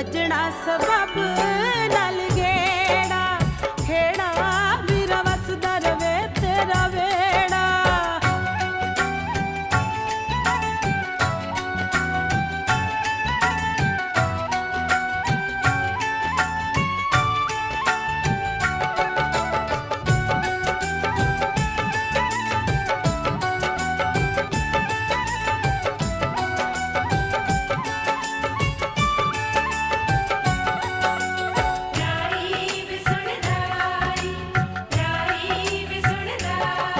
ਵੱਜਣਾ ਸਬਬ